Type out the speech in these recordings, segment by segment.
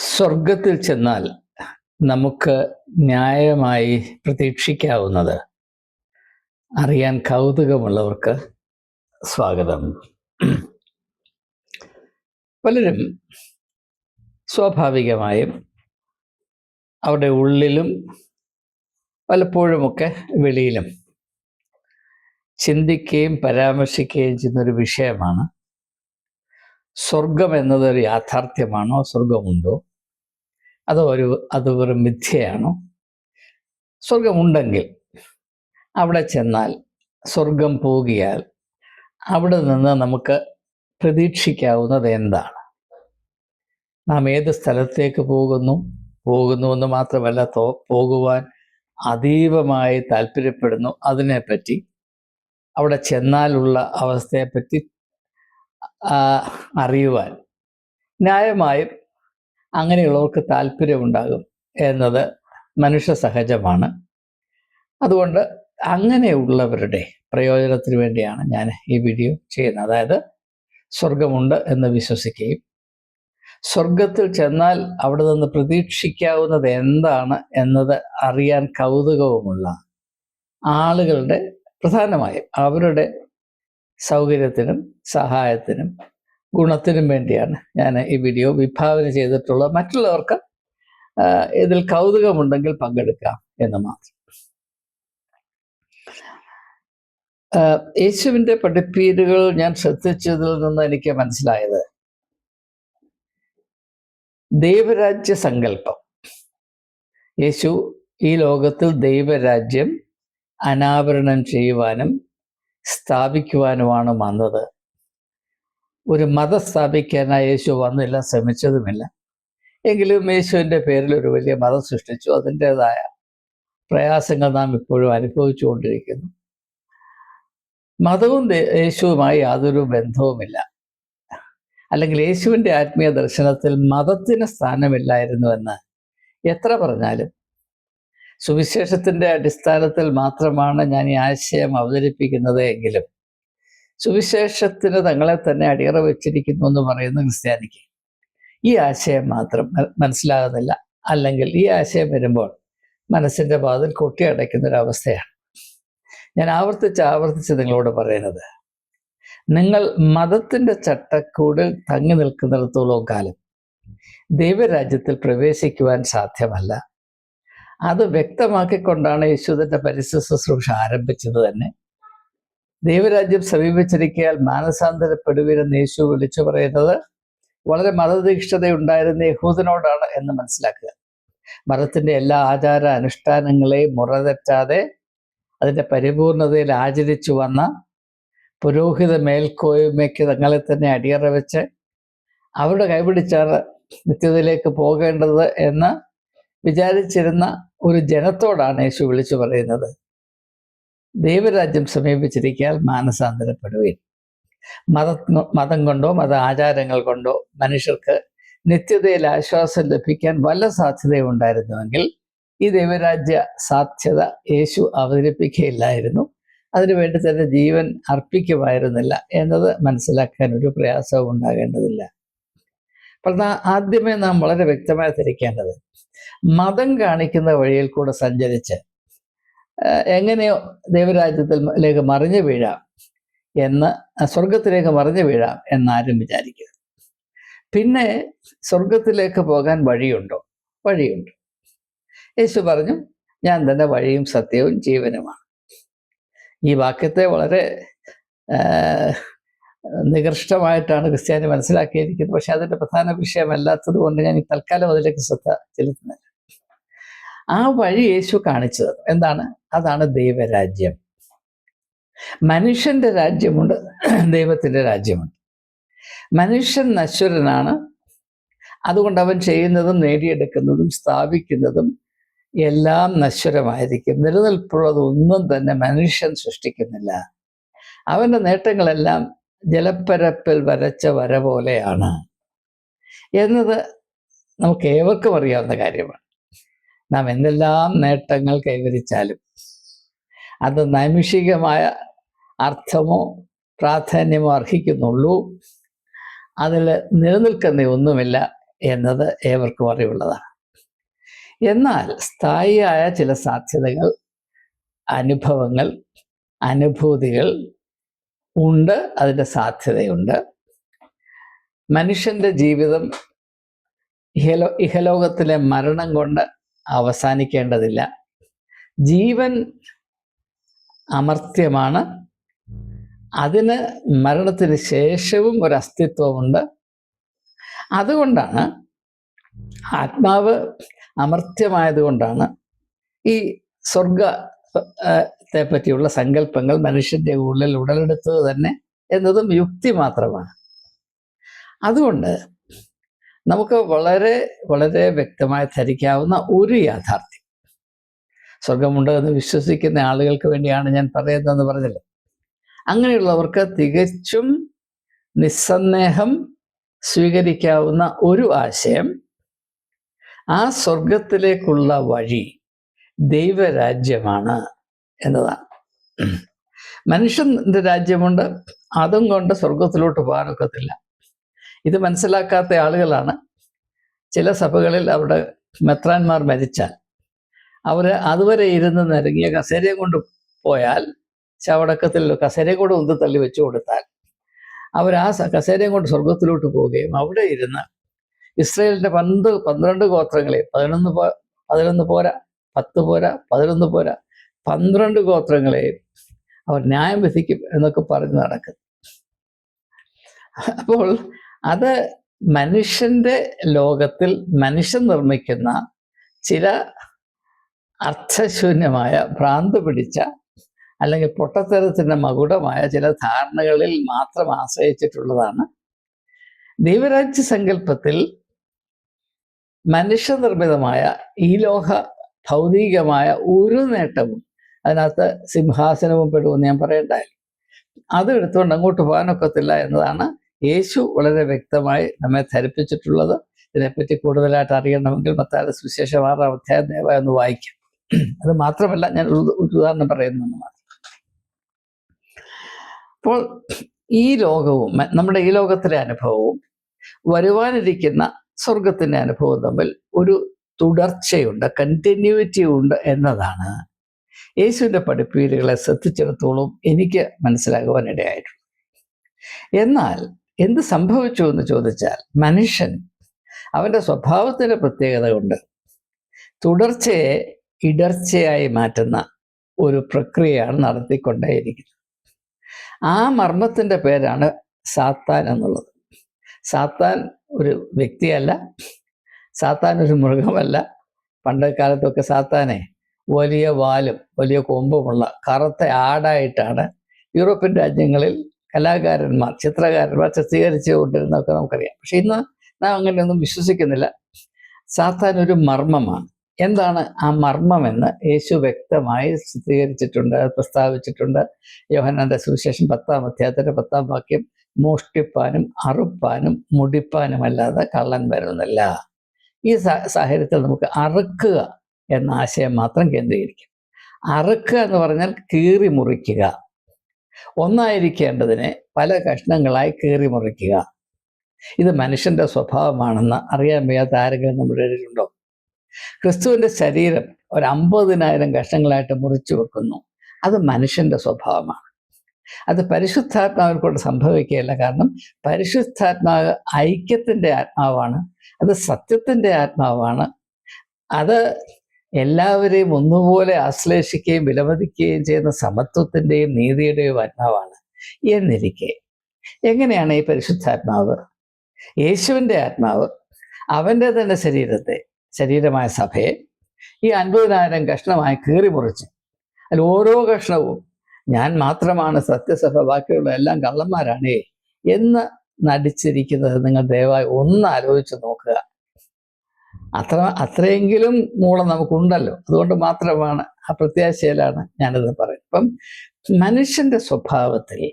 സ്വർഗത്തിൽ ചെന്നാൽ നമുക്ക് ന്യായമായി പ്രതീക്ഷിക്കാവുന്നത്. അറിയാൻ കൗതുകമുള്ളവർക്ക് സ്വാഗതം. പലരും സ്വാഭാവികമായും അവരുടെ ഉള്ളിലും പലപ്പോഴുമൊക്കെ വെളിയിലും ചിന്തിക്കുകയും പരാമർശിക്കുകയും ചെയ്യുന്നൊരു വിഷയമാണ്. സ്വർഗം എന്നത് ഒരു യാഥാർത്ഥ്യമാണോ? സ്വർഗമുണ്ടോ അതോ ഒരു അത് ഒരു മിഥ്യയാണോ? സ്വർഗമുണ്ടെങ്കിൽ അവിടെ ചെന്നാൽ സ്വർഗം പോകിയാൽ അവിടെ നിന്ന് നമുക്ക് പ്രതീക്ഷിക്കാവുന്നത് എന്താണ്? നാം ഏത് സ്ഥലത്തേക്ക് പോകുന്നു? പോകുന്നു എന്ന് മാത്രമല്ല തോ പോകുവാൻ അതീവമായി താല്പര്യപ്പെടുന്നു. അതിനെപ്പറ്റി അവിടെ ചെന്നാലുള്ള അവസ്ഥയെപ്പറ്റി അറിയുവാൻ. ന്യായമായും അങ്ങനെയുള്ളവർക്ക് താല്പര്യമുണ്ടാകും എന്നത് മനുഷ്യ സഹജമാണ്. അതുകൊണ്ട് അങ്ങനെയുള്ളവരുടെ പ്രയോജനത്തിന് വേണ്ടിയാണ് ഞാൻ ഈ വീഡിയോ ചെയ്യുന്നത്. അതായത് സ്വർഗമുണ്ട് എന്ന് വിശ്വസിക്കുകയും സ്വർഗത്തിൽ ചെന്നാൽ അവിടെ നിന്ന് പ്രതീക്ഷിക്കാവുന്നത് എന്താണ് എന്നത് അറിയാൻ കൗതുകവുമുള്ള ആളുകളുടെ പ്രധാനമായും അവരുടെ സൗകര്യത്തിനും സഹായത്തിനും ഗുണത്തിനും വേണ്ടിയാണ് ഞാൻ ഈ വീഡിയോ വിഭാവന ചെയ്തിട്ടുള്ളത് മറ്റുള്ളവർക്ക് ഇതിൽ കൗതുകമുണ്ടെങ്കിൽ പങ്കെടുക്കാം എന്ന് മാത്രം. യേശുവിന്റെ പഠിപ്പീരുകൾ ഞാൻ ശ്രദ്ധിച്ചതിൽ നിന്ന് എനിക്ക് മനസ്സിലായത് ദൈവരാജ്യ സങ്കല്പം. യേശു ഈ ലോകത്തിൽ ദൈവരാജ്യം അനാവരണം ചെയ്യുവാനും സ്ഥാപിക്കുവാനുമാണ് വന്നത്. ഒരു മതം സ്ഥാപിക്കാനായി യേശു വന്നില്ല ശ്രമിച്ചതുമില്ല. എങ്കിലും യേശുവിന്റെ പേരിൽ ഒരു വലിയ മതം സൃഷ്ടിച്ചു. അതിന്റെതായ പ്രയാസങ്ങൾ നാം ഇപ്പോഴും അനുഭവിച്ചുകൊണ്ടിരിക്കുന്നു. മതവും യേശുവുമായി യാതൊരു ബന്ധവുമില്ല. അല്ലെങ്കിൽ യേശുവിന്റെ ആത്മീയ ദർശനത്തിൽ മതത്തിന് സ്ഥാനമില്ലായിരുന്നുവെന്ന് എത്ര പറഞ്ഞാലും സുവിശേഷത്തിന്റെ അടിസ്ഥാനത്തിൽ മാത്രമാണ് ഞാൻ ഈ ആശയം അവതരിപ്പിക്കുന്നത് എങ്കിലും സുവിശേഷത്തിന് തങ്ങളെ തന്നെ അടിയറ വെച്ചിരിക്കുന്നു എന്ന് പറയുന്ന ക്രിസ്ത്യാനിക്ക്. ഈ ആശയം മാത്രം മനസ്സിലാകുന്നില്ല. അല്ലെങ്കിൽ ഈ ആശയം വരുമ്പോൾ മനസ്സിന്റെ വാതിൽ കൊട്ടിയടയ്ക്കുന്ന ഒരു അവസ്ഥയാണ് ഞാൻ ആവർത്തിച്ച് ആവർത്തിച്ച് നിങ്ങളോട് പറയുന്നത്. നിങ്ങൾ മതത്തിന്റെ ചട്ടക്കൂടിൽ തങ്ങി നിൽക്കുന്നിടത്തോളം കാലം ദൈവരാജ്യത്തിൽ പ്രവേശിക്കുവാൻ സാധ്യമല്ല. അത് വ്യക്തമാക്കിക്കൊണ്ടാണ് യേശുദന്റെ പരിസ്ഥിതി ശുശ്രൂഷ ആരംഭിച്ചത് തന്നെ. ദൈവരാജ്യം സമീപിച്ചിരിക്കാൻ മാനസാന്തരപ്പെടുവിനെന്ന് യേശു വിളിച്ചു പറയുന്നത് വളരെ മതദീക്ഷതയുണ്ടായിരുന്ന യഹൂദനോടാണ് എന്ന് മനസ്സിലാക്കുക. മതത്തിന്റെ എല്ലാ ആചാര അനുഷ്ഠാനങ്ങളെയും മുറതെറ്റാതെ അതിന്റെ പരിപൂർണതയിൽ ആചരിച്ചു വന്ന പുരോഹിത മേൽക്കോയ്മയ്ക്ക് തങ്ങളെ തന്നെ അടിയറ വെച്ച് അവരുടെ കൈപിടിച്ചാണ് നിത്യതയിലേക്ക് പോകേണ്ടത് എന്ന് വിചാരിച്ചിരുന്ന ഒരു ജനത്തോടാണ് യേശു വിളിച്ചു പറയുന്നത്. ദൈവരാജ്യം സമീപിച്ചിരിക്കാൻ മാനസാന്തരപ്പെടുകയും മത മതം കൊണ്ടോ മത ആചാരങ്ങൾ കൊണ്ടോ മനുഷ്യർക്ക് നിത്യതയിൽ ആശ്വാസം ലഭിക്കാൻ വല്ല സാധ്യതയുണ്ടായിരുന്നുവെങ്കിൽ ഈ ദൈവരാജ്യ സാധ്യത യേശു അവതരിപ്പിക്കുകയില്ലായിരുന്നു. അതിനുവേണ്ടി തന്നെ ജീവൻ അർപ്പിക്കുമായിരുന്നില്ല എന്നത് മനസ്സിലാക്കാൻ ഒരു പ്രയാസവും ഉണ്ടാകേണ്ടതില്ല. അപ്പോൾ ആദ്യമേ നാം വളരെ വ്യക്തമായി തിരിക്കേണ്ടത് മതം കാണിക്കുന്ന വഴിയിൽ കൂടെ സഞ്ചരിച്ച് എങ്ങനെയോ ദൈവരാജ്യത്തിലേക്ക് മറിഞ്ഞു വീഴാം എന്ന് സ്വർഗത്തിലേക്ക് മറിഞ്ഞു വീഴാം എന്നാരും വിചാരിക്കുക പിന്നെ സ്വർഗത്തിലേക്ക് പോകാൻ വഴിയുണ്ടോ? വഴിയുണ്ട്. യേശു പറഞ്ഞു ഞാൻ തന്നെ വഴിയും സത്യവും ജീവനുമാണ്. ഈ വാക്യത്തെ വളരെ നികൃഷ്ടമായിട്ടാണ് ക്രിസ്ത്യാനി മനസ്സിലാക്കിയിരിക്കുന്നത്. പക്ഷെ അതിന്റെ പ്രധാന വിഷയമല്ലാത്തത് കൊണ്ട് ഞാൻ ഈ തൽക്കാലം അതിലേക്ക് ശ്രദ്ധ ചെലുത്തുന്നില്ല. ആ വഴി യേശു കാണിച്ചത് എന്താണ്? അതാണ് ദൈവരാജ്യം. മനുഷ്യന്റെ രാജ്യമുണ്ട് ദൈവത്തിന്റെ രാജ്യമുണ്ട്. മനുഷ്യൻ നശ്വരനാണ്. അതുകൊണ്ട് അവൻ ചെയ്യുന്നതും നേടിയെടുക്കുന്നതും സ്ഥാപിക്കുന്നതും എല്ലാം നശ്വരമായിരിക്കും. നിലനിൽപ്പുള്ളത് ഒന്നും തന്നെ മനുഷ്യൻ സൃഷ്ടിക്കുന്നില്ല. അവന്റെ നേട്ടങ്ങളെല്ലാം ജലപ്പരപ്പിൽ വരച്ച വര പോലെയാണ്. എന്നത് നമുക്ക് ഏവർക്കും അറിയാവുന്ന കാര്യമാണ്. നാം എന്തെല്ലാം നേട്ടങ്ങൾ കൈവരിച്ചാലും അത് നൈമിഷികമായ അർത്ഥമോ പ്രാധാന്യമോ അർഹിക്കുന്നുള്ളൂ. അതിൽ നിലനിൽക്കുന്ന ഒന്നുമില്ല എന്നത് ഏവർക്കും അറിവുള്ളതാണ്. എന്നാൽ സ്ഥായിയായ ചില സാധ്യതകൾ അനുഭവങ്ങൾ അനുഭൂതികൾ ഉണ്ട് അതിന്റെ സാധ്യതയുണ്ട്. മനുഷ്യന്റെ ജീവിതം ഇഹലോ ഇഹലോകത്തിലെ മരണം കൊണ്ട് അവസാനിക്കേണ്ടതില്ല. ജീവൻ അമർത്യമാണ്. അതിന് മരണത്തിന് ശേഷവും ഒരു അസ്തിത്വമുണ്ട്. അതുകൊണ്ടാണ് ആത്മാവ് അമർത്യമായതുകൊണ്ടാണ് ഈ സ്വർഗത്തെ പറ്റിയുള്ള സങ്കല്പങ്ങൾ മനുഷ്യന്റെ ഉള്ളിൽ ഉടലെടുത്തത് തന്നെ എന്നതും യുക്തി മാത്രമാണ്. അതുകൊണ്ട് നമുക്ക് വളരെ വളരെ വ്യക്തമായി ധരിക്കാവുന്ന ഒരു യാഥാർത്ഥ്യം സ്വർഗമുണ്ട് എന്ന് വിശ്വസിക്കുന്ന ആളുകൾക്ക് വേണ്ടിയാണ് ഞാൻ പറയുന്നതെന്ന് പറഞ്ഞില്ലേ? അങ്ങനെയുള്ളവർക്ക് തികച്ചും നിസ്സന്ദേഹം സ്വീകരിക്കാവുന്ന ഒരു ആശയം ആ സ്വർഗത്തിലേക്കുള്ള വഴി ദൈവരാജ്യമാണ് എന്നതാണ്. മനുഷ്യന്റെ രാജ്യമുണ്ട്? അതും കൊണ്ട് സ്വർഗത്തിലോട്ട് പോകാനൊക്കത്തില്ല. ഇത് മനസ്സിലാക്കാത്ത ആളുകളാണ്. ചില സഭകളിൽ അവിടെ മെത്രാന്മാർ മരിച്ചാൽ അവർ അതുവരെ ഇരുന്ന് നിരങ്ങിയ കസേരയും കൊണ്ട് പോയാൽ ചവടക്കത്തിൽ കസേരയും കൂടെ ഒന്ന് തള്ളി വെച്ചു കൊടുത്താൽ അവർ ആ കസേരയും കൊണ്ട് സ്വർഗത്തിലോട്ട് പോവുകയും അവിടെ ഇരുന്ന് ഇസ്രയേലിന്റെ പന്ത് പന്ത്രണ്ട് ഗോത്രങ്ങളെ പതിനൊന്ന് പോ പതിനൊന്ന് പോരാ പത്ത് പോരാ പതിനൊന്ന് പോരാ പന്ത്രണ്ട് ഗോത്രങ്ങളെ അവർ ന്യായം വിധിക്കും എന്നൊക്കെ പറഞ്ഞ് നടക്കും. അപ്പോൾ അത് മനുഷ്യന്റെ ലോകത്തിൽ മനുഷ്യൻ നിർമ്മിക്കുന്ന ചില അർത്ഥശൂന്യമായ ഭ്രാന്ത് പിടിച്ച അല്ലെങ്കിൽ പൊട്ടത്തരത്തിന്റെ മകുടമായ ചില ധാരണകളിൽ മാത്രം ആശ്രയിച്ചിട്ടുള്ളതാണ്. ദൈവരാജ്യ സങ്കല്പത്തിൽ മനുഷ്യനിർമ്മിതമായ ഈ ലോക ഭൗതികമായ ഒരു നേട്ടവും അതിനകത്ത് സിംഹാസനവും പെടുമെന്ന് ഞാൻ പറയണ്ടായി അത് എടുത്തുകൊണ്ട് അങ്ങോട്ട് പോകാനൊക്കത്തില്ല എന്നതാണ് യേശു വളരെ വ്യക്തമായി നമ്മെ ധരിപ്പിച്ചിട്ടുള്ളത്. ഇതിനെപ്പറ്റി കൂടുതലായിട്ട് അറിയണമെങ്കിൽ മത്തായ സുവിശേഷം ആറാം അധ്യായം ദയവായി വായിക്കാം. അത് മാത്രമല്ല ഞാൻ ഒരു ഉദാഹരണം പറയുന്നു മാത്രം. അപ്പോൾ ഈ ലോകവും നമ്മുടെ ഈ ലോകത്തിലെ അനുഭവവും വരുവാനിരിക്കുന്ന സ്വർഗത്തിന്റെ അനുഭവം തമ്മിൽ ഒരു തുടർച്ചയുണ്ട് കണ്ടിന്യൂറ്റി ഉണ്ട് എന്നതാണ് യേശുവിന്റെ പഠിപ്പീലുകളെ ശ്രദ്ധിച്ചിടത്തോളം എനിക്ക് മനസ്സിലാകുവാനിടയായിട്ടുണ്ട് എന്നാൽ എന്ത് സംഭവിച്ചു എന്ന് ചോദിച്ചാൽ മനുഷ്യൻ അവന്റെ സ്വഭാവത്തിന്റെ പ്രത്യേകത കൊണ്ട് തുടർച്ചയെ ഇടർച്ചയായി മാറ്റുന്ന ഒരു പ്രക്രിയയാണ് നടത്തിക്കൊണ്ടേയിരിക്കുന്നത്. ആ മർമ്മത്തിന്റെ പേരാണ് സാത്താൻ എന്നുള്ളത്. സാത്താൻ ഒരു വ്യക്തിയല്ല. സാത്താൻ ഒരു മൃഗമല്ല. പണ്ട് കാലത്തൊക്കെ സാത്താനെ വലിയ വാലും വലിയ കൊമ്പുമുള്ള കറുത്ത ആടായിട്ടാണ് യൂറോപ്യൻ രാജ്യങ്ങളിൽ കലാകാരന്മാർ ചിത്രകാരന്മാർ ചിത്രീകരിച്ചു കൊണ്ടിരുന്നതൊക്കെ നമുക്കറിയാം. പക്ഷെ ഇന്ന് നാം അങ്ങനെയൊന്നും വിശ്വസിക്കുന്നില്ല. സാത്താൻ ഒരു മർമ്മമാണ്. എന്താണ് ആ മർമ്മമെന്ന് യേശു വ്യക്തമായി ചിത്രീകരിച്ചിട്ടുണ്ട് പ്രസ്താവിച്ചിട്ടുണ്ട്. യോഹനാന്റെ സുവിശേഷം പത്താം അധ്യായത്തിന്റെ പത്താം വാക്യം മോഷ്ടിപ്പാനും അറുപ്പാനും മുടിപ്പാനും അല്ലാതെ കള്ളൻ വരുന്നില്ല. ഈ സാഹചര്യത്തിൽ നമുക്ക് അറുക്കുക എന്ന ആശയം മാത്രം കേന്ദ്രീകരിക്കും. അറുക്കുക എന്ന് പറഞ്ഞാൽ കീറി മുറിക്കുക. ഒന്നായിരിക്കേണ്ടതിനെ പല കഷ്ണങ്ങളായി കീറി മുറിക്കുക. ഇത് മനുഷ്യന്റെ സ്വഭാവമാണെന്ന് അറിയാൻ വയ്യാത്ത ആരെങ്കിലും നമ്മുടെ ഇടയിലുണ്ടോ? ക്രിസ്തുവിന്റെ ശരീരം ഒരു അമ്പതിനായിരം കഷ്ണങ്ങളായിട്ട് മുറിച്ചു വെക്കുന്നു. അത് മനുഷ്യന്റെ സ്വഭാവമാണ്. അത് പരിശുദ്ധാത്മാവിൽ കൂടെ സംഭവിക്കുകയില്ല. കാരണം പരിശുദ്ധാത്മാവ് ഐക്യത്തിന്റെ ആത്മാവാണ്. അത് സത്യത്തിന്റെ ആത്മാവാണ്. അത് എല്ലാവരെയും ഒന്നുപോലെ ആശ്ലേഷിക്കുകയും വിലമതിക്കുകയും ചെയ്യുന്ന സമത്വത്തിന്റെയും നീതിയുടെയും ആത്മാവാണ്. എന്നിരിക്കെ എങ്ങനെയാണ് ഈ പരിശുദ്ധാത്മാവ്? യേശുവിന്റെ ആത്മാവ് അവന്റെ തന്നെ ശരീരത്തെ ശരീരമായ സഭയെ ഈ അൻപതിനായിരം കഷ്ണമായി കീറി മുറിച്ച് അതിൽ ഓരോ കഷ്ണവും ഞാൻ മാത്രമാണ് സത്യസഭ ബാക്കിയുള്ള എല്ലാം കള്ളന്മാരാണേ എന്ന് നടിച്ചിരിക്കുന്നത് നിങ്ങൾ ദയവായി ഒന്ന് ആലോചിച്ച് നോക്കുക. അത്ര അത്രയെങ്കിലും മൂളം നമുക്കുണ്ടല്ലോ. അതുകൊണ്ട് മാത്രമാണ് ആ പ്രത്യാശയിലാണ് ഞാനിത് പറയുന്നത്. അപ്പം മനുഷ്യന്റെ സ്വഭാവത്തിൽ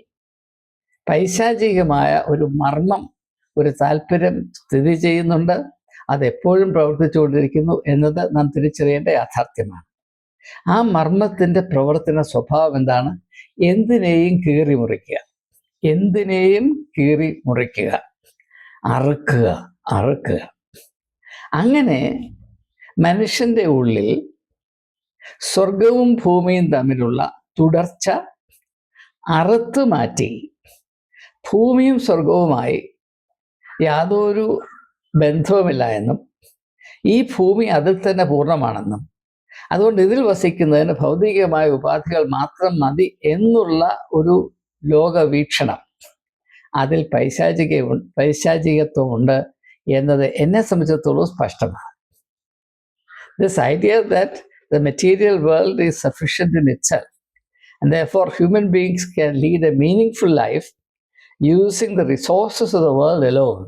പൈശാചികമായ ഒരു മർമ്മം ഒരു താല്പര്യം സ്ഥിതി ചെയ്യുന്നുണ്ട്. അതെപ്പോഴും പ്രവർത്തിച്ചുകൊണ്ടിരിക്കുന്നു എന്നത് നാം തിരിച്ചറിയേണ്ട യാഥാർത്ഥ്യമാണ്. ആ മർമ്മത്തിന്റെ പ്രവർത്തന സ്വഭാവം എന്താണ്? എന്തിനേയും കീറി മുറിക്കുക. എന്തിനേയും കീറി മുറിക്കുക. അറുക്കുക അറുക്കുക. അങ്ങനെ മനുഷ്യന്റെ ഉള്ളിൽ സ്വർഗവും ഭൂമിയും തമ്മിലുള്ള തുടർച്ച അറുത്തു മാറ്റി ഭൂമിയും സ്വർഗവുമായി യാതൊരു ബന്ധവുമില്ല എന്നും ഈ ഭൂമി അതിൽ തന്നെ പൂർണമാണെന്നും അതുകൊണ്ട് ഇതിൽ വസിക്കുന്നതിന് ഭൗതികമായ ഉപാധികൾ മാത്രം മതി എന്നുള്ള ഒരു ലോകവീക്ഷണം അതിൽ പൈശാചിക പൈശാചികത്വമുണ്ട് എന്നത് എന്നെ സംബന്ധിച്ചിടത്തോളം സ്പഷ്ടമാണ്. This idea that the material world is sufficient in itself and for human beings can lead a meaningful life using the resources of the world alone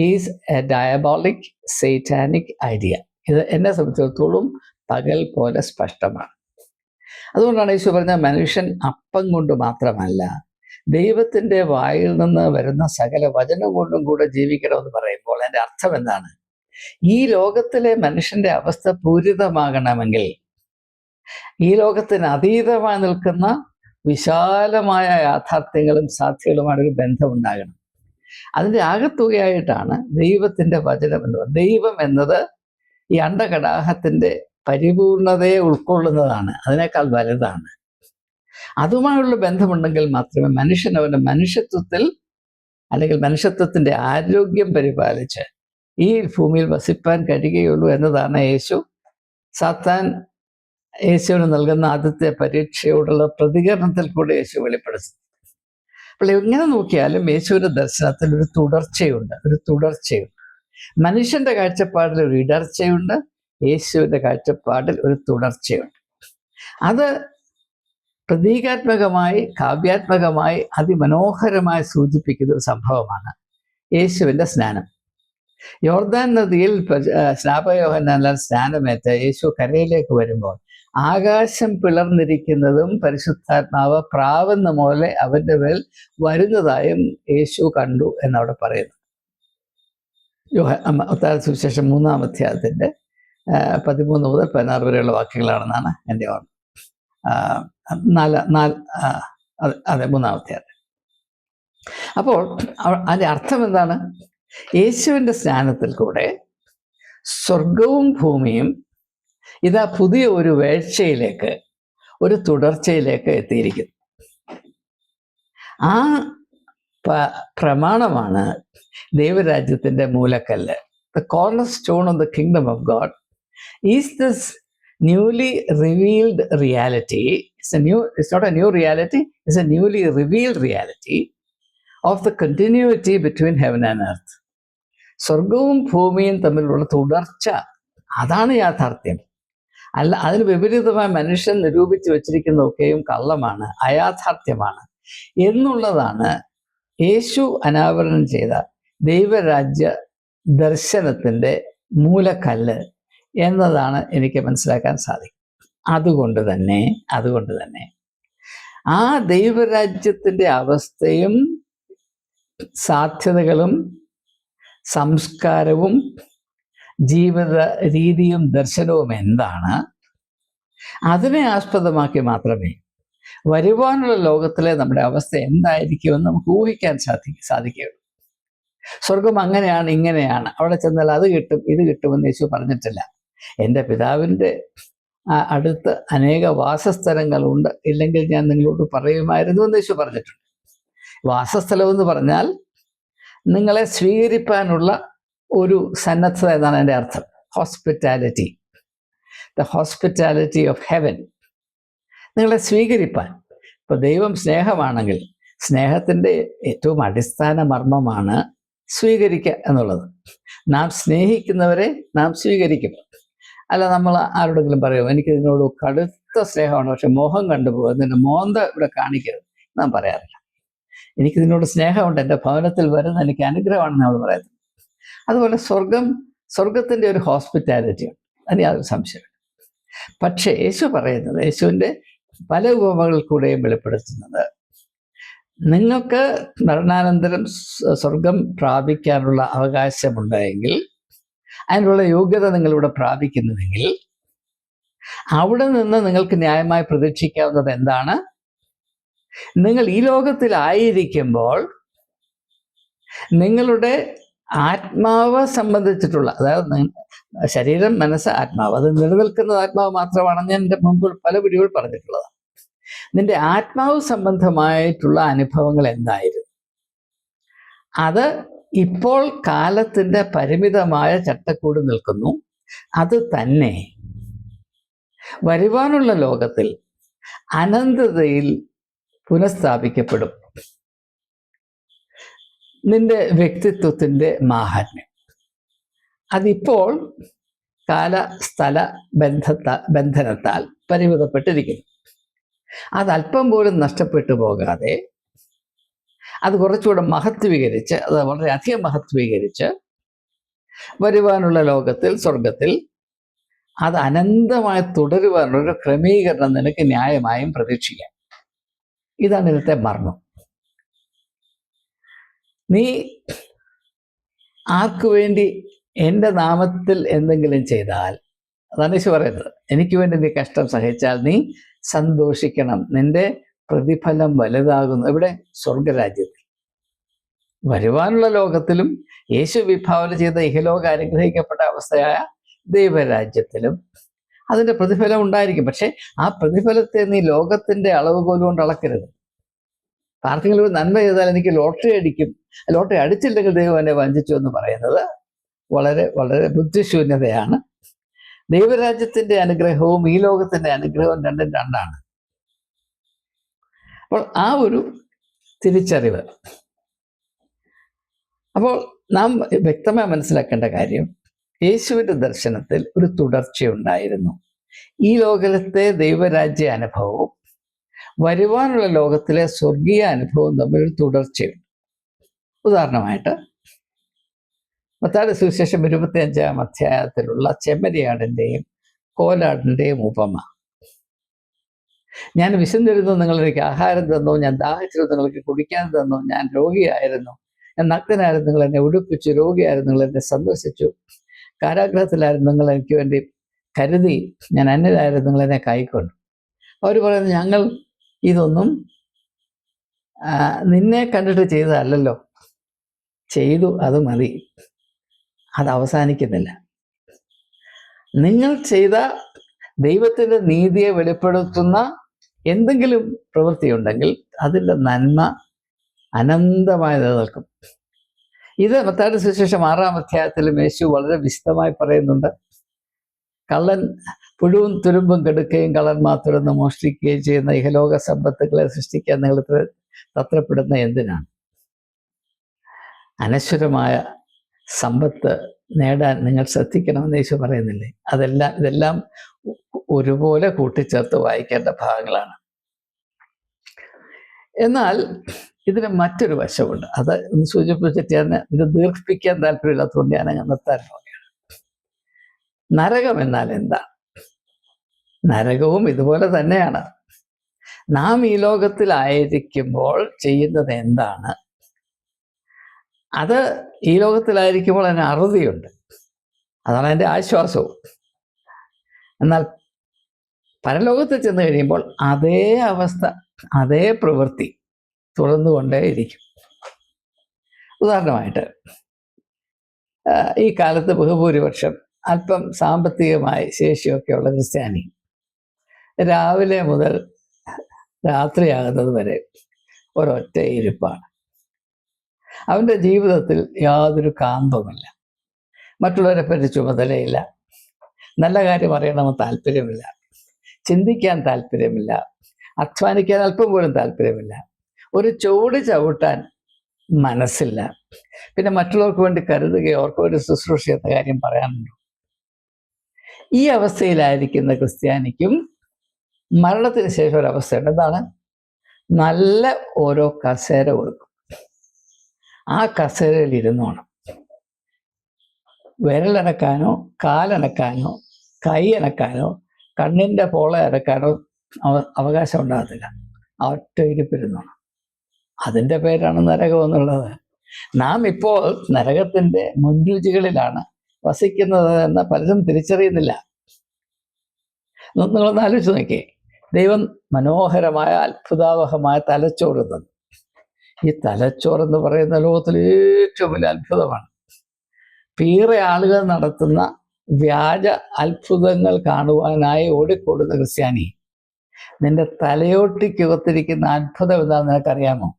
is a diabolic satanic idea ഇത് എന്നെ സംബന്ധിച്ചിടത്തോളം പകൽ പോലെ സ്പഷ്ടമാണ്. അതുകൊണ്ടാണ് യേശു പറഞ്ഞ മനുഷ്യൻ അപ്പം കൊണ്ട് മാത്രമല്ല ദൈവത്തിന്റെ വായിൽ നിന്ന് വരുന്ന സകല വചനം കൊണ്ടും കൂടെ ജീവിക്കണമെന്ന് പറയുമ്പോൾ എന്റെ അർത്ഥം എന്താണ്? ഈ ലോകത്തിലെ മനുഷ്യന്റെ അവസ്ഥ പൂരിതമാകണമെങ്കിൽ ഈ ലോകത്തിന് അതീതമായി നിൽക്കുന്ന വിശാലമായ യാഥാർത്ഥ്യങ്ങളും ബന്ധം ബന്ധമുണ്ടാകണം. അതിന്റെ ആകത്തുകയായിട്ടാണ് ദൈവത്തിന്റെ വചനം എന്ന് പറയുന്നത്. ദൈവം എന്നത് ഈ അണ്ടകടാഹത്തിന്റെ പരിപൂർണതയെ ഉൾക്കൊള്ളുന്നതാണ്. അതിനേക്കാൾ വലുതാണ്. അതുമായുള്ള ബന്ധമുണ്ടെങ്കിൽ മാത്രമേ മനുഷ്യൻ അവന്റെ മനുഷ്യത്വത്തിൽ അല്ലെങ്കിൽ മനുഷ്യത്വത്തിന്റെ ആരോഗ്യം പരിപാലിച്ച് ഈ ഭൂമിയിൽ വസിപ്പാൻ കഴിയുകയുള്ളൂ എന്നതാണ് യേശു. സാത്താൻ യേശുവിന് നൽകുന്ന ആദ്യത്തെ പരീക്ഷയോടുള്ള പ്രതികരണത്തിൽ കൂടെ യേശു വെളിപ്പെടുത്തുന്നു. അപ്പോൾ എങ്ങനെ നോക്കിയാലും യേശുവിന്റെ ദർശനത്തിൽ ഒരു തുടർച്ചയുണ്ട് ഒരു തുടർച്ചയുണ്ട്. മനുഷ്യന്റെ കാഴ്ചപ്പാടിൽ ഒരു ഇടർച്ചയുണ്ട് യേശുവിന്റെ കാഴ്ചപ്പാടിൽ ഒരു തുടർച്ചയുണ്ട്. അത് പ്രതീകാത്മകമായി കാവ്യാത്മകമായി അതിമനോഹരമായി സൂചിപ്പിക്കുന്ന ഒരു സംഭവമാണ് യേശുവിന്റെ സ്നാനം. യോർദാൻ നദിയിൽ സ്നാപയോഹനാൽ സ്നാനമേറ്റ യേശു കരയിലേക്ക് വരുമ്പോൾ ആകാശം പിളർന്നിരിക്കുന്നതും പരിശുദ്ധാത്മാവ് പ്രാവുന്ന പോലെ അവന്റെ മേൽ വരുന്നതായും യേശു കണ്ടു എന്നവിടെ പറയുന്നു. യോഹ സുവിശേഷം മൂന്നാം അധ്യായത്തിന്റെ പതിമൂന്ന് മുതൽ പതിനാറ് വരെയുള്ള വാക്യങ്ങളാണെന്നാണ് എന്റെ ഓർമ്മ. നാല് നാല് അതെ മൂന്നാം അധ്യായം. അപ്പോൾ അതിന്റെ അർത്ഥം എന്താണ്? യേശുവിന്റെ സ്നാനത്തിൽ കൂടെ സ്വർഗവും ഭൂമിയും ഇതാ പുതിയ ഒരു വേഴ്ചയിലേക്ക് ഒരു തുടർച്ചയിലേക്ക് എത്തിയിരിക്കുന്നു. ആ പ്രമാണമാണ് ദൈവരാജ്യത്തിന്റെ മൂലക്കല്ല്. The cornerstone of the kingdom of God is this newly revealed reality it's a new it's not a new reality it's a newly revealed reality of the continuity between heaven and earth സ്വർഗവും ഭൂമിയും തമ്മിലുള്ള തുടർച്ച അതാണ് യാഥാർത്ഥ്യം. അല്ല അതിന് വിപരീതമായ മനുഷ്യൻ നിരൂപിച്ചു വച്ചിരിക്കുന്നതൊക്കെയും കള്ളമാണ് അയാഥാർത്ഥ്യമാണ്. എന്നുള്ളതാണ് യേശു അനാവരണം ചെയ്ത ദൈവരാജ്യ ദർശനത്തിന്റെ മൂലക്കല്ല് എന്നതാണ് എനിക്ക് മനസ്സിലാക്കാൻ സാധിക്കും. അതുകൊണ്ട് തന്നെ അതുകൊണ്ട് തന്നെ ആ ദൈവരാജ്യത്തിന്റെ അവസ്ഥയും സാധ്യതകളും സംസ്കാരവും ജീവിത രീതിയും ദർശനവും എന്താണ്? അതിനെ ആസ്പദമാക്കി മാത്രമേ വരുവാനുള്ള ലോകത്തിലെ നമ്മുടെ അവസ്ഥ എന്തായിരിക്കുമെന്ന് നമുക്ക് ഊഹിക്കാൻ സാധി സാധിക്കുകയുള്ളൂ. സ്വർഗം അങ്ങനെയാണ് ഇങ്ങനെയാണ്. അവിടെ ചെന്നാൽ അത് കിട്ടും ഇത് കിട്ടുമെന്ന് യേശു പറഞ്ഞിട്ടില്ല. എന്റെ പിതാവിന്റെ അടുത്ത് അനേക വാസസ്ഥലങ്ങളുണ്ട്. ഇല്ലെങ്കിൽ ഞാൻ നിങ്ങളോട് പറയുമായിരുന്നു എന്ന് യേശു പറഞ്ഞിട്ടുണ്ട്. വാസസ്ഥലം എന്ന് പറഞ്ഞാൽ നിങ്ങളെ സ്വീകരിപ്പാനുള്ള ഒരു സന്നദ്ധത എന്നാണ് എന്റെ അർത്ഥം. Hospitality the hospitality of heaven നിങ്ങളെ സ്വീകരിപ്പാൻ. ഇപ്പോൾ ദൈവം സ്നേഹമാണെങ്കിൽ സ്നേഹത്തിന്റെ ഏറ്റവും അടിസ്ഥാന മർമ്മമാണ് സ്വീകരിക്കുക എന്നുള്ളത്. നാം സ്നേഹിക്കുന്നവരെ നാം സ്വീകരിക്കും. അല്ല നമ്മൾ ആരോടെങ്കിലും പറയും എനിക്ക് ഇതിനോട് കടുത്ത സ്നേഹമാണ് പക്ഷെ മോഹം കണ്ടുപോകും നിന്റെ മോന്ത ഇവിടെ കാണിക്കരുത്. നാം പറയാറില്ല. എനിക്ക് ഇതിനോട് സ്നേഹമുണ്ട് എന്റെ ഭവനത്തിൽ വരുന്ന എനിക്ക് അനുഗ്രഹമാണെന്ന് നമ്മൾ പറയുന്നത് അതുപോലെ സ്വർഗം സ്വർഗത്തിന്റെ ഒരു ഹോസ്പിറ്റാലിറ്റിയാണ് അതിന് യാതൊരു സംശയമില്ല പക്ഷേ യേശു പറയുന്നത് യേശുവിന്റെ പല ഉപമകൾ കൂടെയും വെളിപ്പെടുത്തുന്നത് നിങ്ങൾക്ക് മരണാനന്തരം സ്വർഗം പ്രാപിക്കാനുള്ള അവകാശമുണ്ടായെങ്കിൽ അതിനുള്ള യോഗ്യത നിങ്ങളിവിടെ പ്രാപിക്കുന്നുവെങ്കിൽ അവിടെ നിന്ന് നിങ്ങൾക്ക് ന്യായമായി പ്രതീക്ഷിക്കാവുന്നത് എന്താണ്? നിങ്ങൾ ഈ ലോകത്തിലായിരിക്കുമ്പോൾ നിങ്ങളുടെ ആത്മാവ് സംബന്ധിച്ചിട്ടുള്ള അതായത് ശരീരം മനസ്സ് ആത്മാവ്. അത് നിലനിൽക്കുന്നത് ആത്മാവ് മാത്രമാണ് ഞാൻ എന്റെ മുമ്പ് പല വീഡിയോകൾ പറഞ്ഞിട്ടുള്ളത്. നിന്റെ ആത്മാവ് സംബന്ധമായിട്ടുള്ള അനുഭവങ്ങൾ എന്തായിരുന്നു? അത് ഇപ്പോൾ കാലത്തിന്റെ പരിമിതമായ ചട്ടക്കൂട് നിൽക്കുന്നു. അത് തന്നെ. വരുവാനുള്ള ലോകത്തിൽ അനന്തതയിൽ പുനഃസ്ഥാപിക്കപ്പെടും. നിന്റെ വ്യക്തിത്വത്തിന്റെ മാഹാത്മ്യം. അതിപ്പോൾ കാല സ്ഥല ബന്ധത്ത ബന്ധനത്താൽ പരിമിതപ്പെട്ടിരിക്കുന്നു. അതല്പം പോലും നഷ്ടപ്പെട്ടു പോകാതെ അത് കുറച്ചുകൂടെ മഹത്വീകരിച്ച് അത് വളരെ അധികം മഹത്വീകരിച്ച് വരുവാനുള്ള ലോകത്തിൽ സ്വർഗത്തിൽ അത് അനന്തമായി തുടരുവാനുള്ള ക്രമീകരണം നിനക്ക് ന്യായമായും പ്രതീക്ഷിക്കാം. ഇതാണ് ഇന്നത്തെ മർമ്മം. നീ ആർക്കു വേണ്ടി എന്റെ നാമത്തിൽ എന്തെങ്കിലും ചെയ്താൽ? അതാണ് ഈശോ പറയുന്നത്. എനിക്ക് വേണ്ടി നീ കഷ്ടം സഹിച്ചാൽ നീ സന്തോഷിക്കണം. നിന്റെ പ്രതിഫലം വലുതാകുന്നു. ഇവിടെ സ്വർഗരാജ്യത്തിൽ വരുവാനുള്ള ലോകത്തിലും യേശു വിഭാവന ചെയ്ത ഇഹലോക അനുഗ്രഹിക്കപ്പെട്ട അവസ്ഥയായ ദൈവരാജ്യത്തിലും അതിന്റെ പ്രതിഫലം ഉണ്ടായിരിക്കും. പക്ഷെ ആ പ്രതിഫലത്തെ നീ ലോകത്തിന്റെ അളവുകോലുകൊണ്ട് കൊണ്ട് അളക്കരുത്. ആർക്കെങ്കിലും ഒരു നന്മ ചെയ്താൽ എനിക്ക് ലോട്ടറി അടിക്കും. ലോട്ടറി അടിച്ചില്ലെങ്കിൽ ദൈവം എന്നെ വഞ്ചിച്ചു എന്ന് പറയുന്നത് വളരെ വളരെ ബുദ്ധിശൂന്യതയാണ്. ദൈവരാജ്യത്തിന്റെ അനുഗ്രഹവും ഈ ലോകത്തിന്റെ അനുഗ്രഹവും രണ്ടും രണ്ടാണ്. അപ്പോൾ ആ ഒരു തിരിച്ചറിവ്. അപ്പോൾ നാം വ്യക്തമായി മനസ്സിലാക്കേണ്ട കാര്യം യേശുവിന്റെ ദർശനത്തിൽ ഒരു തുടർച്ചയുണ്ടായിരുന്നു. ഈ ലോകത്തെ ദൈവരാജ്യ അനുഭവവും വരുവാനുള്ള ലോകത്തിലെ സ്വർഗീയ അനുഭവം തമ്മിൽ തുടർച്ചയുണ്ട്. ഉദാഹരണമായിട്ട് മത്താട് സുവിശേഷം ഇരുപത്തി അഞ്ചാം അധ്യായത്തിലുള്ള ചെമ്മരിയാടിന്റെയും കോലാടിന്റെയും ഉപമ. ഞാൻ വിശന്നിരുന്നു നിങ്ങൾ എനിക്ക് ആഹാരം തന്നു ഞാൻ ദാഹിച്ചിരുന്നു നിങ്ങൾക്ക് കുടിക്കാൻ തന്നു ഞാൻ രോഗിയായിരുന്നു. ഞാൻ നഗ്നനായിരുന്നു നിങ്ങൾ എന്നെ ഉടുപ്പിച്ചു രോഗിയായിരുന്നു നിങ്ങൾ എന്നെ സന്ദർശിച്ചു കാരാഗ്രഹത്തിലായിരുന്നു നിങ്ങൾ എനിക്ക് വേണ്ടി കരുതി. ഞാൻ അന്യരായിരുന്നു നിങ്ങൾ എന്നെ കൈക്കൊണ്ടു. അവർ പറയുന്നത് ഞങ്ങൾ ഇതൊന്നും നിന്നെ കണ്ടിട്ട് ചെയ്തതല്ലല്ലോ. ചെയ്തു അത് മതി. അത് അവസാനിക്കുന്നില്ല. നിങ്ങൾ ചെയ്ത ദൈവത്തിന്റെ നീതിയെ വെളിപ്പെടുത്തുന്ന എന്തെങ്കിലും പ്രവൃത്തി ഉണ്ടെങ്കിൽ അതിന്റെ നന്മ അനന്തമായി നിലനിൽക്കും. ഇത് മത്താട് സുശേഷം ആറാം അധ്യായത്തിലും യേശു വളരെ വിശദമായി പറയുന്നുണ്ട്. കള്ളൻ പുഴുവും തുരുമ്പും കെടുക്കുകയും കള്ളന്മാർ മാത്രം മോഷ്ടിക്കുകയും ചെയ്യുന്ന ഇഹലോക സമ്പത്തുകളെ സൃഷ്ടിക്കാൻ നിങ്ങൾ തത്രപ്പെടുന്ന എന്തിനാണ്? അനശ്വരമായ സമ്പത്ത് നേടാൻ നിങ്ങൾ ശ്രദ്ധിക്കണമെന്ന് യേശു പറയുന്നില്ലേ? അതെല്ലാം ഇതെല്ലാം ഒരുപോലെ കൂട്ടിച്ചേർത്ത് വായിക്കേണ്ട ഭാഗങ്ങളാണ്. എന്നാൽ ഇതിന് മറ്റൊരു വശമുണ്ട്. അത് സൂചിപ്പിച്ചിട്ട് ഞാൻ ഇത് ദീർഘിപ്പിക്കാൻ താല്പര്യമില്ലാത്തതുകൊണ്ട് ഞാൻ അങ്ങ് പോവുകയാണ് നരകം എന്നാൽ എന്താ? നരകവും ഇതുപോലെ തന്നെയാണ്. നാം ഈ ലോകത്തിലായിരിക്കുമ്പോൾ ചെയ്യുന്നത് എന്താണ്? അത് ഈ ലോകത്തിലായിരിക്കുമ്പോൾ അതിന് അറുതിയുണ്ട്. അതാണ് എന്റെ ആശ്വാസവും. എന്നാൽ പരലോകത്ത് ചെന്ന് കഴിയുമ്പോൾ അതേ അവസ്ഥ അതേ പ്രവൃത്തി തുടർന്നുകൊണ്ടേ ഇരിക്കും ഉദാഹരണമായിട്ട് ഈ കാലത്ത് ബഹുഭൂരിപക്ഷം അല്പം സാമ്പത്തികമായി ശേഷിയൊക്കെ ഉള്ള ക്രിസ്ത്യാനി. രാവിലെ മുതൽ രാത്രിയാകുന്നത് വരെ ഒരൊറ്റ ഇരിപ്പാണ്. അവന്റെ ജീവിതത്തിൽ യാതൊരു കാമ്പമില്ല മറ്റുള്ളവരെ പറ്റി ചുമതലയില്ല. നല്ല കാര്യം അറിയണമെന്ന് താല്പര്യമില്ല. ചിന്തിക്കാൻ താല്പര്യമില്ല. അധ്വാനിക്കാൻ അല്പം പോലും താല്പര്യമില്ല. ഒരു ചുവട് ചവിട്ടാൻ മനസ്സില്ല. പിന്നെ മറ്റുള്ളവർക്ക് വേണ്ടി കരുതുകയോ അവർക്ക് ഒരു ശുശ്രൂഷ എന്ന കാര്യം പറയാനുണ്ടോ? ഈ അവസ്ഥയിലായിരിക്കുന്ന ക്രിസ്ത്യാനിക്കും മരണത്തിന് ശേഷം ഒരു അവസ്ഥയുണ്ട് എന്താണ്? നല്ല ഓരോ കസേര കൊടുക്കും. ആ കസേരയിൽ ഇരുന്നോണം. വിരലനക്കാനോ കാലനക്കാനോ കൈ അനക്കാനോ കണ്ണിന്റെ പോള അനക്കാനോ അവകാശം ഉണ്ടാകത്തില്ല. ഒറ്റ ഇരിപ്പിരുന്നോണം അതിന്റെ പേരാണ് നരകം എന്നുള്ളത്. നാം ഇപ്പോൾ നരകത്തിന്റെ മുൻരുചികളിലാണ് വസിക്കുന്നത് എന്ന് പലരും തിരിച്ചറിയുന്നില്ല. നിങ്ങളൊന്ന് ആലോചിച്ച് നോക്കിയേ. ദൈവം മനോഹരമായ അത്ഭുതാവഹമായ തലച്ചോറ് തന്നു ഈ തലച്ചോറ് എന്ന് പറയുന്ന ലോകത്തിൽ ഏറ്റവും വലിയ അത്ഭുതമാണ്. പീറെ ആളുകൾ നടത്തുന്ന വ്യാജ അത്ഭുതങ്ങൾ കാണുവാനായി ഓടിക്കൂടുന്ന ക്രിസ്ത്യാനി. നിന്റെ തലയോട്ടിക്കകത്തിരിക്കുന്ന അത്ഭുതം എന്താണെന്ന് നിനക്കറിയാമോ?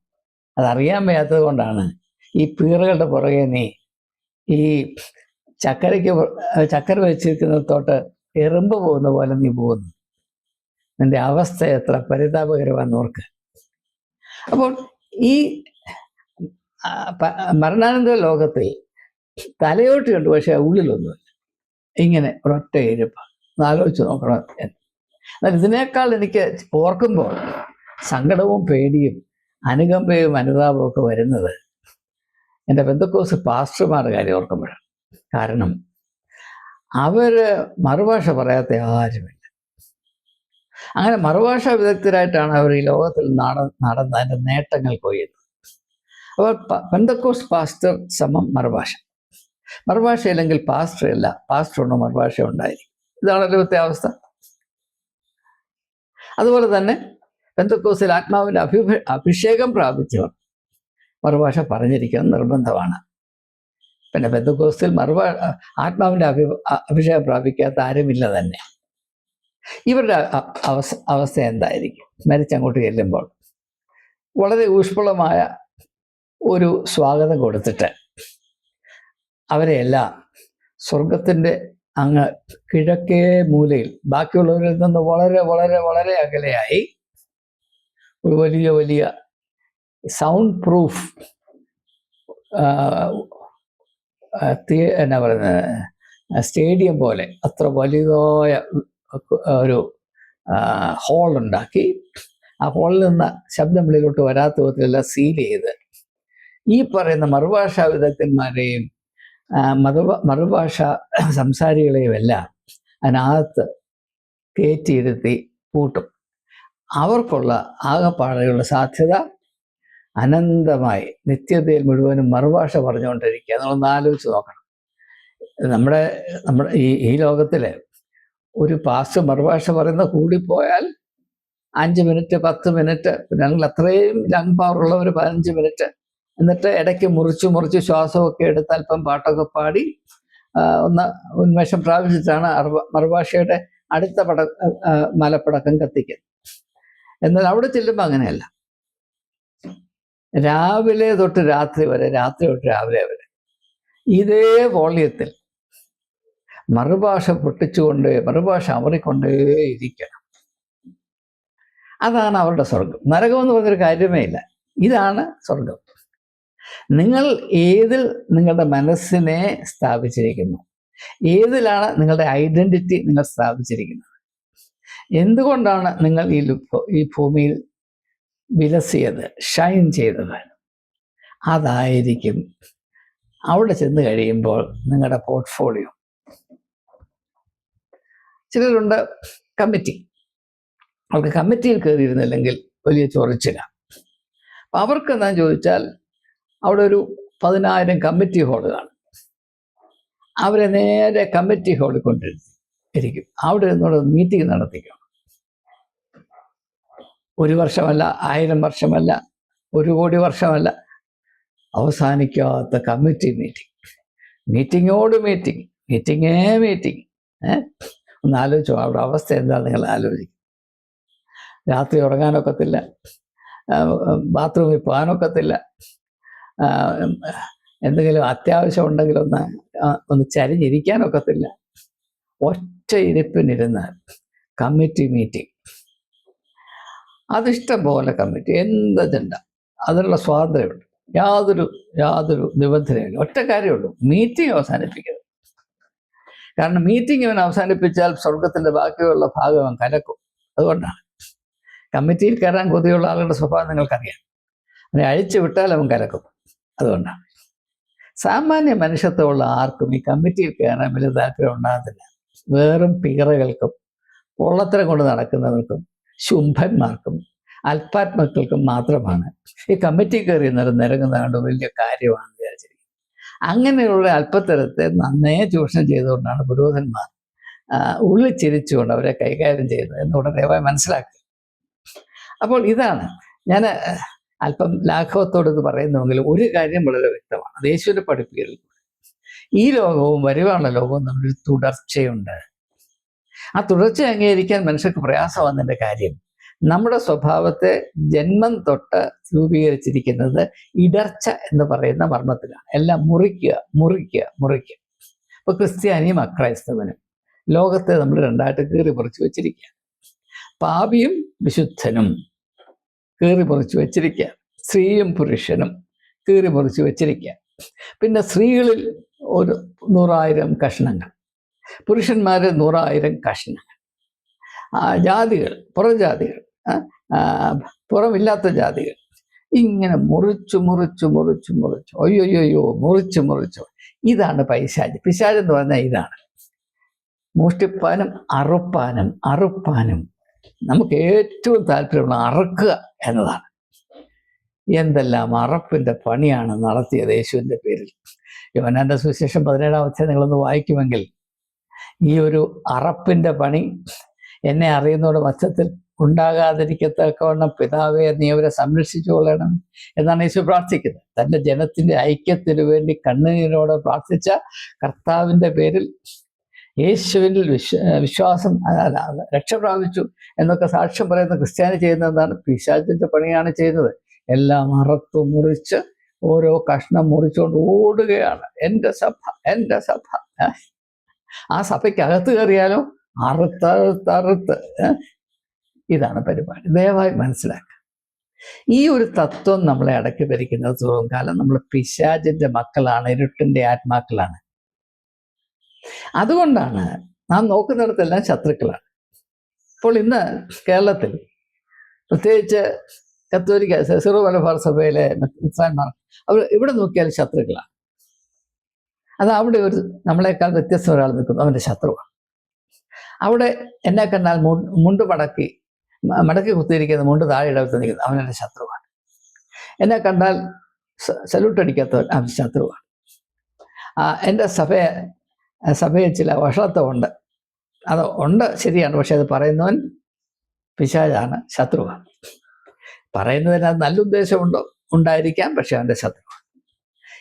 അതറിയാൻ വയ്യാത്തത് കൊണ്ടാണ്. ഈ പീറുകളുടെ പുറകെ നീ ഈ ചക്കരയ്ക്ക് ചക്കര ചക്കര വെച്ചിരിക്കുന്നിടത്തോട്ട് എറുമ്പ് പോകുന്ന പോലെ നീ പോകുന്നു. നിന്റെ അവസ്ഥ എത്ര പരിതാപകരമാണെന്ന് ഓർക്ക്. അപ്പോൾ ഈ മരണാനന്തര ലോകത്തിൽ തലയോട്ടിയുണ്ട് പക്ഷെ ഉള്ളിലൊന്നുമില്ല. ഇങ്ങനെ ഒരൊറ്റ ഇരുപ്പ് ആലോചിച്ച് നോക്കണം എന്നാൽ ഇതിനേക്കാൾ എനിക്ക് ഓർക്കുമ്പോൾ സങ്കടവും പേടിയും അനുകമ്പയും അനുതാപവും ഒക്കെ വരുന്നത് എന്റെ ബന്ധുക്കോസ് പാസ്റ്റർമാരുടെ കാര്യം ഓർക്കുമ്പോഴാണ്. കാരണം അവർ മറുഭാഷ പറയാത്ത ആരുമില്ല. അങ്ങനെ മറുഭാഷ വിദഗ്ധരായിട്ടാണ് അവർ ഈ ലോകത്തിൽ നട നടന്ന അതിന്റെ നേട്ടങ്ങൾ കൊയ്യുന്നത്. അവർ പെന്തക്കോസ് പാസ്റ്റർ സമം മറുഭാഷ. മറുഭാഷയില്ലെങ്കിൽ പാസ്റ്റർ അല്ല പാസ്റ്റർ ഉണ്ടോ മറുഭാഷ ഉണ്ടായിരിക്കും. ഇതാണ് ലോകത്തെ അവസ്ഥ. അതുപോലെ തന്നെ പെന്തക്കോസിൽ ആത്മാവിന്റെ അഭിഷേകം പ്രാപിച്ചവർ മറുഭാഷ പറഞ്ഞിരിക്കുന്നത് നിർബന്ധമാണ്. പിന്നെ ബന്ധുക്കോസ്തിൽ മറുപ ആത്മാവിന്റെ അഭി അഭിഷേകം പ്രാപിക്കാത്ത ആരുമില്ല തന്നെ. ഇവരുടെ അവസ് അവസ്ഥ അവസ്ഥ എന്തായിരിക്കും? മരിച്ചങ്ങോട്ട് ചെല്ലുമ്പോൾ വളരെ ഊഷ്മളമായ ഒരു സ്വാഗതം കൊടുത്തിട്ട് അവരെയെല്ലാം സ്വർഗത്തിന്റെ അങ്ങ് കിഴക്കേ മൂലയിൽ ബാക്കിയുള്ളവരിൽ നിന്ന് വളരെ വളരെ വളരെ അകലെയായി ഒരു വലിയ വലിയ സൗണ്ട് പ്രൂഫ് എന്നാ പറയുന്നത് സ്റ്റേഡിയം പോലെ അത്ര വലുതായ ഒരു ഹോൾ ഉണ്ടാക്കി ആ ഹോളിൽ നിന്ന് ശബ്ദം വെളിയിലോട്ട് വരാത്ത വിധത്തിലെല്ലാം സീൽ ചെയ്ത്. ഈ പറയുന്ന മറുഭാഷാ വിദഗ്ധന്മാരെയും ആ, മറുഭാഷ സംസാരികളെയും എല്ലാം അതിനകത്ത് കയറ്റിയിരുത്തി പൂട്ടും. അവർക്കുള്ള ആകെപ്പാടെയുള്ള സാധ്യത അനന്തമായി നിത്യതയിൽ മുഴുവനും മറുഭാഷ പറഞ്ഞുകൊണ്ടിരിക്കുക. നമ്മളൊന്ന് ആലോചിച്ച് നോക്കണം. നമ്മുടെ നമ്മുടെ ഈ ഈ ലോകത്തിലെ ഒരു പാസ്റ്റ് മറുഭാഷ പറയുന്ന കൂടിപ്പോയാൽ അഞ്ച് മിനിറ്റ് പത്ത് മിനിറ്റ് ഞങ്ങൾ അത്രയും ലങ് പവർ ഉള്ള ഒരു പതിനഞ്ച് മിനിറ്റ് എന്നിട്ട് ഇടയ്ക്ക് മുറിച്ച് മുറിച്ച് ശ്വാസമൊക്കെ എടുത്ത് അല്പം പാട്ടൊക്കെ പാടി ഒന്ന് ഉന്മേഷം പ്രാപിച്ചിട്ടാണ് മറുഭാഷയുടെ അടുത്ത പട മലപ്പടക്കം കത്തിക്കുന്നത്. എന്നാൽ അവിടെ ചെല്ലുമ്പോൾ അങ്ങനെയല്ല. രാവിലെ തൊട്ട് രാത്രി വരെ രാത്രി തൊട്ട് രാവിലെ വരെ. ഇതേ വോള്യത്തിൽ മറുഭാഷ പൊട്ടിച്ചുകൊണ്ട് മറുഭാഷ അമറിക്കൊണ്ടേ ഇരിക്കണം. അതാണ് അവരുടെ സ്വർഗം നരകം എന്ന് പറഞ്ഞൊരു കാര്യമേ ഇല്ല. ഇതാണ് സ്വർഗം നിങ്ങൾ ഏതിൽ നിങ്ങളുടെ മനസ്സിനെ സ്ഥാപിച്ചിരിക്കുന്നു? ഏതിലാണ് നിങ്ങളുടെ ഐഡന്റിറ്റി നിങ്ങൾ സ്ഥാപിച്ചിരിക്കുന്നത്? എന്തുകൊണ്ടാണ് നിങ്ങൾ ഈ ഈ ഭൂമിയിൽ വിലസിയത് ഷൈൻ ചെയ്തത് അതായിരിക്കും അവിടെ ചെന്ന് കഴിയുമ്പോൾ നിങ്ങളുടെ പോർട്ട്ഫോളിയോ ചിലരുണ്ട് കമ്മിറ്റി അവർക്ക് കമ്മിറ്റിയിൽ കയറിയിരുന്നില്ലെങ്കിൽ വലിയ ചൊറിച്ചില്ല അപ്പം അവർക്ക് എന്താ ചോദിച്ചാൽ അവിടെ ഒരു പതിനായിരം കമ്മിറ്റി ഹാൾ കാണും. അവരെ നേരെ കമ്മിറ്റി ഹാളിൽ കൊണ്ടിരിക്കും. അവിടെ നിന്നോട് മീറ്റിംഗ് നടത്തിക്കണം ഒരു വർഷമല്ല ആയിരം വർഷമല്ല ഒരു കോടി വർഷമല്ല. അവസാനിക്കാത്ത കമ്മിറ്റി മീറ്റിംഗ് മീറ്റിങ്ങോട് മീറ്റിംഗ് മീറ്റിങ്ങേ മീറ്റിംഗ് ഏഹ് ഒന്ന് ആലോചിച്ചോ അവിടെ അവസ്ഥ എന്താണ് നിങ്ങൾ ആലോചിക്കും. രാത്രി ഉറങ്ങാനൊക്കത്തില്ല. ബാത്റൂമിൽ പോകാനൊക്കത്തില്ല. എന്തെങ്കിലും അത്യാവശ്യം ഉണ്ടെങ്കിൽ ഒന്ന് ചരിഞ്ഞിരിക്കാനൊക്കത്തില്ല. ഒറ്റ ഇരിപ്പിനിരുന്ന് കമ്മിറ്റി മീറ്റിംഗ് അതിഷ്ടം പോലെ കമ്മിറ്റി എന്തജണ്ട അതിനുള്ള സ്വാതന്ത്ര്യമുണ്ട്. യാതൊരു യാതൊരു നിബന്ധനയില്ല. ഒറ്റ കാര്യമുള്ളൂ. മീറ്റിംഗ് അവസാനിപ്പിക്കുന്നത് കാരണം മീറ്റിംഗ് ഇവൻ അവസാനിപ്പിച്ചാൽ സ്വർഗത്തിന്റെ ബാക്കിയുള്ള ഭാഗം അവൻ കലക്കും. അതുകൊണ്ടാണ്. കമ്മിറ്റിയിൽ കയറാൻ കൊതിയുള്ള ആളുകളുടെ സ്വഭാവം നിങ്ങൾക്കറിയാം. അവനെ അഴിച്ചു വിട്ടാൽ അവൻ കലക്കും. അതുകൊണ്ടാണ്. സാമാന്യ മനുഷ്യത്വമുള്ള ആർക്കും ഈ കമ്മിറ്റിയിൽ കയറാൻ വലിയ താല്പര്യം ഉണ്ടാകത്തില്ല. വെറും പീറകൾക്കും പൊള്ളത്തരം കൊണ്ട് നടക്കുന്നവർക്കും ശുംഭന്മാർക്കും അല്പാത്മക്കൾക്കും മാത്രമാണ്. ഈ കമ്മിറ്റി കയറി നിരം നിരങ്ങുന്നതുകൊണ്ട് വലിയ കാര്യമാണ് വിചാരിച്ചിരിക്കുന്നത് അങ്ങനെയുള്ള അല്പത്തരത്തെ നന്നേ ചൂഷണം ചെയ്തുകൊണ്ടാണ് പുരോഹിതന്മാർ ഉള്ളിൽ ചിരിച്ചുകൊണ്ട് അവരെ കൈകാര്യം ചെയ്യുന്നത് എന്ന് ദയവായി മനസ്സിലാക്കുക അപ്പോൾ ഇതാണ് ഞാൻ അല്പം ലാഘവത്തോട് ഇത് പറയുന്നുവെങ്കിലും ഒരു കാര്യം വളരെ വ്യക്തമാണ്. ദേശീയ പഠിപ്പിക്കൽ ഈ ലോകവും വരുവാനുള്ള ലോകവും തമ്മിൽ തുടർച്ചയുണ്ട്. ആ തുടർച്ച അംഗീകരിക്കാൻ മനുഷ്യർക്ക് പ്രയാസമാകുന്നതിന്റെ കാര്യം. നമ്മുടെ സ്വഭാവത്തെ ജന്മം തൊട്ട് രൂപീകരിച്ചിരിക്കുന്നത് ഇടർച്ച എന്ന് പറയുന്ന മർമ്മത്തിലാണ് എല്ലാം മുറിക്കുക മുറിക്കുക മുറിക്കുക. ഇപ്പൊ ക്രിസ്ത്യാനിയും അക്രൈസ്തവനും ലോകത്തെ നമ്മൾ രണ്ടായിട്ട് കീറി പറിച്ചു വെച്ചിരിക്കുക പാപിയും വിശുദ്ധനും കീറി പറിച്ചു വെച്ചിരിക്കുക സ്ത്രീയും പുരുഷനും കീറി പറിച്ചു വെച്ചിരിക്കുക പിന്നെ സ്ത്രീകളിൽ ഒരു നൂറായിരം കഷ്ണങ്ങൾ. പുരുഷന്മാരിൽ നൂറായിരം കഷ്ണങ്ങൾ. ജാതികൾ പുറം ജാതികൾ ആ, ആ, പുറമില്ലാത്ത ജാതികൾ. ഇങ്ങനെ മുറിച്ചു മുറിച്ചു മുറിച്ചു മുറിച്ചു. അയ്യോയ്യോയ്യോ മുറിച്ചു മുറിച്ചു. ഇതാണ് പൈശാജ് പിശാജ് എന്ന് പറഞ്ഞാൽ ഇതാണ്. മോഷ്ടിപ്പാനും അറുപ്പാനും അറുപ്പാനും നമുക്ക് ഏറ്റവും താല്പര്യമുള്ള അറുക്കുക എന്നതാണ്. എന്തെല്ലാം അറപ്പിന്റെ പണിയാണ് നടത്തിയത് യേശുവിന്റെ പേരിൽ. യോനാന്റെ സുവിശേഷം പതിനേഴാം അധ്യായം നിങ്ങളൊന്ന് വായിക്കുമെങ്കിൽ ഈ ഒരു അറപ്പിന്റെ പണി എന്നെ അറിയുന്നവരുടെ മധ്യത്തിൽ ഉണ്ടാകാതിരിക്കത്തക്കവണ്ണം പിതാവെ നീ അവരെ സംരക്ഷിച്ചു കൊള്ളണം എന്നാണ് യേശു പ്രാർത്ഥിക്കുന്നത്. തന്റെ ജനത്തിന്റെ ഐക്യത്തിനു വേണ്ടി കണ്ണുനീരോടെ പ്രാർത്ഥിച്ച കർത്താവിന്റെ പേരിൽ യേശുവിൽ വിശ്വ വിശ്വാസം രക്ഷ പ്രാപിച്ചു എന്നൊക്കെ സാക്ഷ്യം പറയുന്ന ക്രിസ്ത്യാനി ചെയ്യുന്നതാണ് പിശാചിന്റെ പണിയാണ് ചെയ്യുന്നത്. എല്ലാം അറുത്തു മുറിച്ച് ഓരോ കഷ്ണം മുറിച്ചുകൊണ്ട് ഓടുകയാണ്. എന്റെ സഭ എന്റെ സഭ? ആ സഭയ്ക്കകത്ത് കയറിയാലോ? അറുത്തറുത്തറുത്ത് അറുത്ത് ഇതാണ് പരിപാടി. ദയവായി മനസ്സിലാക്കുക. ഈ ഒരു തത്വം നമ്മളെ അടക്കി ഭരിക്കുന്നത് കാലം നമ്മൾ പിശാചിന്റെ മക്കളാണ് ഇരുട്ടിന്റെ ആത്മാക്കളാണ്. അതുകൊണ്ടാണ് നാം നോക്കുന്നിടത്തെല്ലാം ശത്രുക്കളാണ്. ഇപ്പോൾ ഇന്ന് കേരളത്തിൽ പ്രത്യേകിച്ച് കത്തോലിക്ക സിറോ മലബാർ സഭയിലെ അവർ ഇവിടെ നോക്കിയാൽ ശത്രുക്കളാണ്. അത് അവിടെ ഒരു നമ്മളെക്കാൾ വ്യത്യസ്ത ഒരാൾ നിൽക്കുന്നു. അവന്റെ ശത്രുവാണ്. അവിടെ എന്നെ കണ്ടാൽ മുണ്ട് മടക്കി മടക്കി കുത്തിയിരിക്കുന്ന മുണ്ട് താഴെ ഇടത്ത് നിൽക്കുന്നത് അവനെന്റെ ശത്രുവാണ്. എന്നെ കണ്ടാൽ സല്യൂട്ട് അടിക്കാത്തവൻ അവൻ ശത്രുവാണ്. എന്റെ സഭയെ സഭയിൽ ചില വഷളത്വമുണ്ട്. അത് ഉണ്ട് ശരിയാണ്. പക്ഷെ അത് പറയുന്നവൻ പിശാചാണ് ശത്രുവാണ്. പറയുന്നതിന് അത് നല്ല ഉദ്ദേശമുണ്ടോ? ഉണ്ടായിരിക്കാം പക്ഷെ അവന്റെ ശത്രുവാണ്.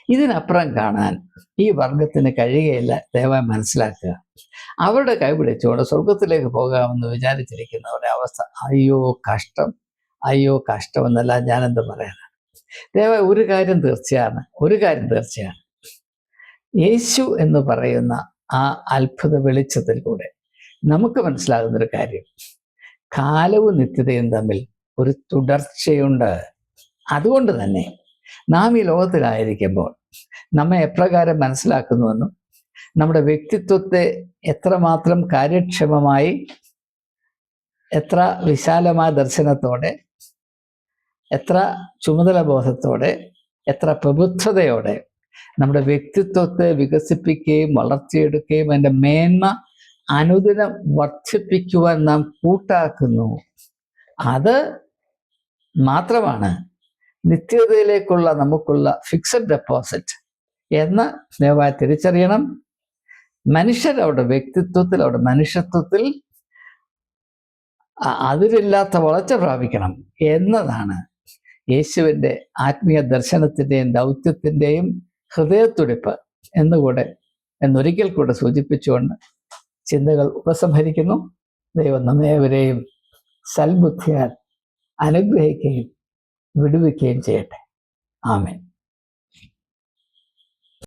ഇതിനപ്പുറം കാണാൻ ഈ വർഗത്തിന് കഴിയുകയില്ല ദയവായി മനസ്സിലാക്കുക. അവരുടെ കൈ പിടിച്ചുകൊണ്ട് സ്വർഗത്തിലേക്ക് പോകാമെന്ന് വിചാരിച്ചിരിക്കുന്നവരുടെ അവസ്ഥ. അയ്യോ കഷ്ടം. അയ്യോ കഷ്ടം എന്നല്ല ഞാനെന്ത് പറയാനാണ് ദയവായി ഒരു കാര്യം തീർച്ചയാണ്. ഒരു കാര്യം തീർച്ചയാണ്. യേശു എന്ന് പറയുന്ന ആ അത്ഭുത വെളിച്ചത്തിൽ കൂടെ നമുക്ക് മനസ്സിലാകുന്ന ഒരു കാര്യം. കാലവും നിത്യതയും തമ്മിൽ ഒരു തുടർച്ചയുണ്ട്. അതുകൊണ്ട് തന്നെ നാം ഈ ലോകത്തിലായിരിക്കുമ്പോൾ നമ്മെ എപ്രകാരം മനസ്സിലാക്കുന്നുവെന്നും നമ്മുടെ വ്യക്തിത്വത്തെ എത്രമാത്രം കാര്യക്ഷമമായി എത്ര വിശാലമായ ദർശനത്തോടെ എത്ര ചുമതല ബോധത്തോടെ എത്ര പ്രബുദ്ധതയോടെ നമ്മുടെ വ്യക്തിത്വത്തെ വികസിപ്പിക്കുകയും വളർത്തിയെടുക്കുകയും അതിന്റെ മേന്മ അനുദിനം വർദ്ധിപ്പിക്കുവാൻ നാം കൂട്ടാക്കുന്നു. അത് മാത്രമാണ് നിത്യതയിലേക്കുള്ള നമുക്കുള്ള ഫിക്സഡ് ഡെപ്പോസിറ്റ് എന്ന് ദയവായി തിരിച്ചറിയണം. മനുഷ്യർ അവരുടെ വ്യക്തിത്വത്തിൽ അവരുടെ മനുഷ്യത്വത്തിൽ അതിരില്ലാത്ത വളർച്ച പ്രാപിക്കണം എന്നതാണ് യേശുവിന്റെ ആത്മീയ ദർശനത്തിന്റെയും ദൗത്യത്തിന്റെയും ഹൃദയത്തുടിപ്പ് എന്നുകൂടെ എന്നൊരിക്കൽ കൂടെ സൂചിപ്പിച്ചുകൊണ്ട് ചിന്തകൾ ഉപസംഹരിക്കുന്നു. ദൈവം നമ്മേവരെയും സൽബുദ്ധിയാൽ അനുഗ്രഹിക്കുകയും വിടുവിക്കുകയും ചെയ്യട്ടെ. ആമേൻ.